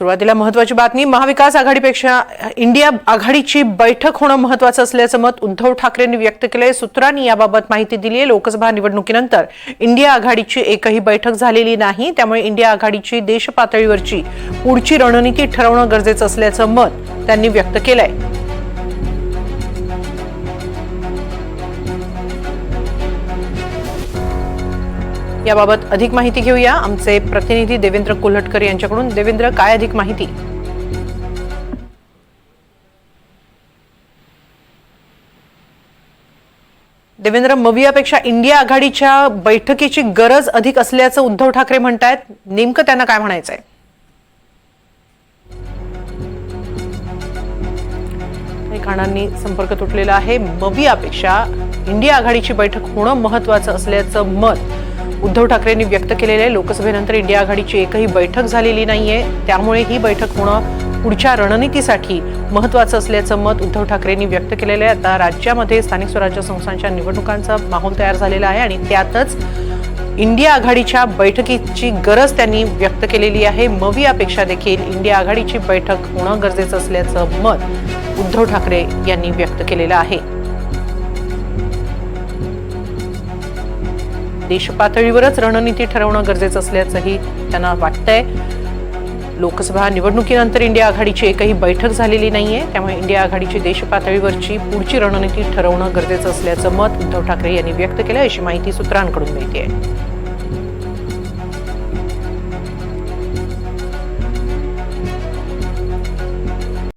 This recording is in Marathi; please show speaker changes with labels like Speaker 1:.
Speaker 1: सुरुवातीला महत्वाची बातमी महाविकास आघाडीपेक्षा इंडिया आघाडीची बैठक होणं महत्वाचं असल्याचं मत उद्धव ठाकरेंनी व्यक्त केलंय. सूत्रांनी याबाबत माहिती दिली आहे लोकसभा निवडणुकीनंतर इंडिया आघाडीची एकही बैठक झालेली नाही. त्यामुळे इंडिया आघाडीची देश पातळीवरची पुढची रणनीती ठरवणं गरजेचं असल्याचं मत त्यांनी व्यक्त केलंय. याबाबत अधिक माहिती घेऊया. आमचे प्रतिनिधी देवेंद्र कोल्हटकर यांच्याकडून. देवेंद्र काय अधिक माहिती? देवेंद्र मवियापेक्षा इंडिया आघाडीच्या बैठकीची गरज अधिक असल्याचं उद्धव ठाकरे म्हणतायत. नेमकं त्यांना काय म्हणायचंय? खाणांनी संपर्क तुटलेला आहे. मवियापेक्षा इंडिया आघाडीची बैठक होणं महत्वाचं असल्याचं मत उद्धव ठाकरेंनी व्यक्त केलेलं आहे लोकसभेनंतर इंडिया आघाडीची एकही बैठक झालेली नाहीये. त्यामुळे ही बैठक होणं पुढच्या रणनीतीसाठी महत्वाचं असल्याचं मत उद्धव ठाकरेंनी व्यक्त केलेलं आहे. आता राज्यामध्ये स्थानिक स्वराज्य संस्थांच्या निवडणुकांचा माहोल तयार झालेला आहे आणि त्यातच इंडिया आघाडीच्या बैठकीची गरज त्यांनी व्यक्त केलेली आहे. मवियापेक्षा देखील इंडिया आघाडीची बैठक होणं गरजेचं असल्याचं मत उद्धव ठाकरे यांनी व्यक्त केलेलं आहे. देशपातळीवरच रणनीती ठरवणं गरजेचं असल्याचंही त्यांना वाटतंय. लोकसभा निवडणुकीनंतर इंडिया आघाडीची एकही बैठक झालेली नाहीये. त्यामुळे इंडिया आघाडीची देशपातळीवरची पुढची रणनीती ठरवणं गरजेचं असल्याचं मत उद्धव ठाकरे यांनी व्यक्त केलं अशी माहिती सूत्रांकडून मिळते